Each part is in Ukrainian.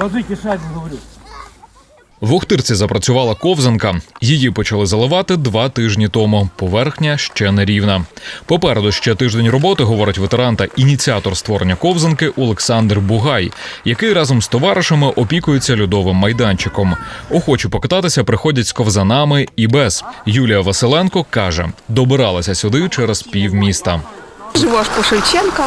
Ложите шайбу, говорю. В Охтирці запрацювала ковзанка. Її почали заливати два тижні тому. Поверхня ще не рівна. Попереду ще тиждень роботи, говорить ветеран та ініціатор створення ковзанки Олександр Бугай, який разом з товаришами опікується льодовим майданчиком. Охочі покататися приходять з ковзанами і без. Юлія Василенко каже, добиралася сюди через півміста. Живу аж по Шевченка.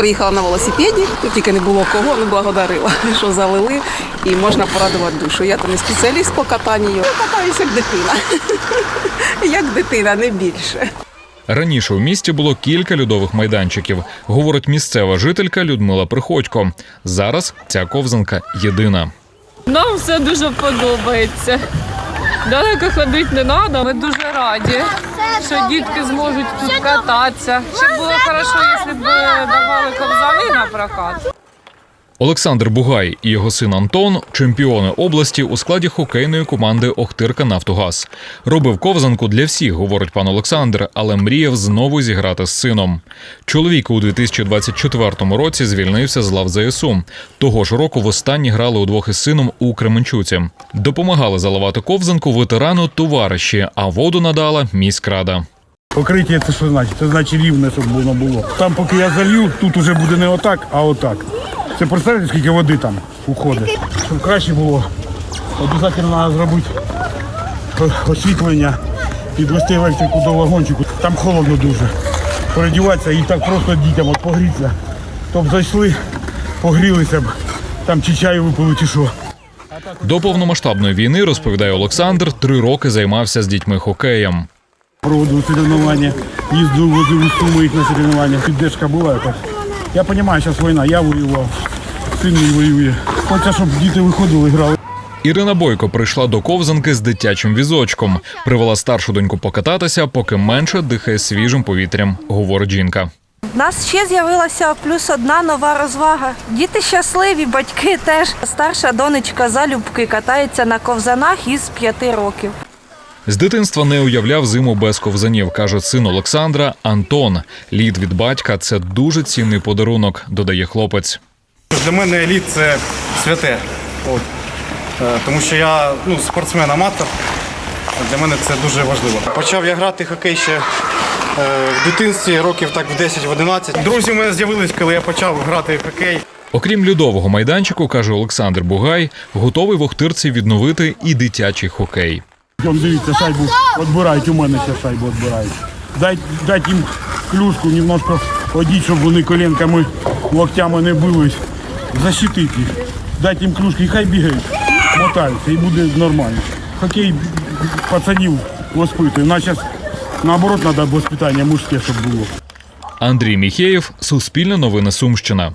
Приїхала на велосипеді, тут тільки не було кого, ну благодарила, що залили і можна порадувати душу. Я то не спеціаліст по катанню, я катаюся як дитина. Як дитина, не більше. Раніше у місті було кілька льодових майданчиків, говорить місцева жителька Людмила Приходько. Зараз ця ковзанка єдина. Нам все дуже подобається. Далеко ходити не треба, ми дуже раді, що дітки зможуть тут кататися. Ще було хорошо, якщо б давали ковзани на прокат. Олександр Бугай і його син Антон чемпіони області у складі хокейної команди Охтирка Нафтогаз. Робив ковзанку для всіх, говорить пан Олександр, але мріяв знову зіграти з сином. Чоловік у 2024 році звільнився з лав ЗСУ. Того ж року востаннє грали удвох із сином у Кременчуці. Допомагали заливати ковзанку ветерану товариші, а воду надала міськрада. Покриття це що значить? Це значить рівне, щоб воно було. Там, поки я залью, тут уже буде не отак, а отак. Це представляєте, скільки води там уходить. Щоб краще було, обов'язково треба зробити освітлення, підвести електрику до вагончику. Там холодно дуже. Передіватися і так просто дітям от погрітися. Щоб зайшли, погрілися б, там чи чаю випили, чи що. До повномасштабної війни, розповідає Олександр, три роки займався з дітьми хокеєм. проводив соревновання, їздив, возив у Суми їх на соревновання. Піддержка була. Так. Я розумію, зараз війна, я воював, син мій воює. Хочеться, щоб діти виходили, грали. Ірина Бойко прийшла до ковзанки з дитячим візочком. Привела старшу доньку покататися, поки менше дихає свіжим повітрям, говорить жінка. У нас ще з'явилася плюс одна нова розвага. Діти щасливі, батьки теж. Старша донечка залюбки катається на ковзанах із п'яти років. З дитинства не уявляв зиму без ковзанів, каже син Олександра Антон. Лід від батька це дуже цінний подарунок, додає хлопець. Для мене еліт це святе. От. Е, Тому що я ну, спортсмен-аматор. Для мене це дуже важливо. Почав я грати хокей ще е, в дитинстві, років так в 10-11. Друзі у мене з'явились, коли я почав грати в хокей. Окрім льодового майданчику, каже Олександр Бугай, готовий в Охтирці відновити і дитячий хокей. Вон, дивіться, шайбу відбирають, у мене ще шайбу відбирають. Дайте дать їм клюшку, немножко одіть, щоб вони коленками, локтями не бились. Защитити їх. Дайте їм клюшки, хай бігають, мотаються, і буде нормально. Хокей пацанів воспитує. Нас зараз наоборот треба воспитання мужське, щоб було. Андрій Міхеєв, Суспільне новини Сумщина.